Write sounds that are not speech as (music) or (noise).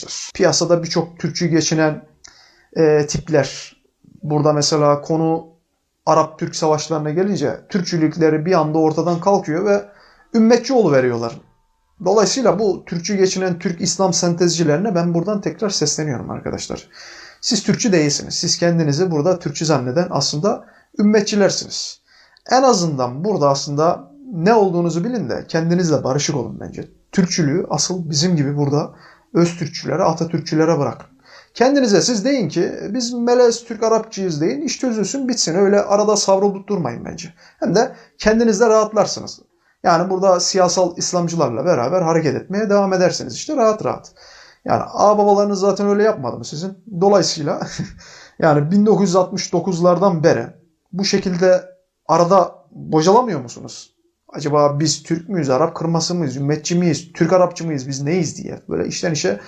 arkadaşlar. Piyasada birçok Türkçü geçinen e, tipler. Burada mesela konu Arap-Türk savaşlarına gelince Türkçülükleri bir anda ortadan kalkıyor ve ümmetçi veriyorlar. Dolayısıyla bu Türkçü geçinen Türk İslam sentezcilerine ben buradan tekrar sesleniyorum arkadaşlar. Siz Türkçü değilsiniz. Siz kendinizi burada Türkçü zanneden aslında ümmetçilersiniz. En azından burada aslında ne olduğunuzu bilin de kendinizle barışık olun bence. Türkçülüğü asıl bizim gibi burada öz Türkçülere, Atatürkçülere bırakın. Kendinize siz deyin ki biz melez Türk Arapçıyız deyin. İş çözülsün bitsin. Öyle arada savrulup durmayın bence. Hem de kendinizde rahatlarsınız. Yani burada siyasal İslamcılarla beraber hareket etmeye devam edersiniz. İşte rahat rahat. Yani ağababalarınız zaten öyle yapmadı mı sizin? Dolayısıyla (laughs) yani 1969'lardan beri bu şekilde arada bocalamıyor musunuz? Acaba biz Türk müyüz, Arap kırması mıyız, ümmetçi miyiz, Türk Arapçı mıyız, biz neyiz diye. Böyle işten işe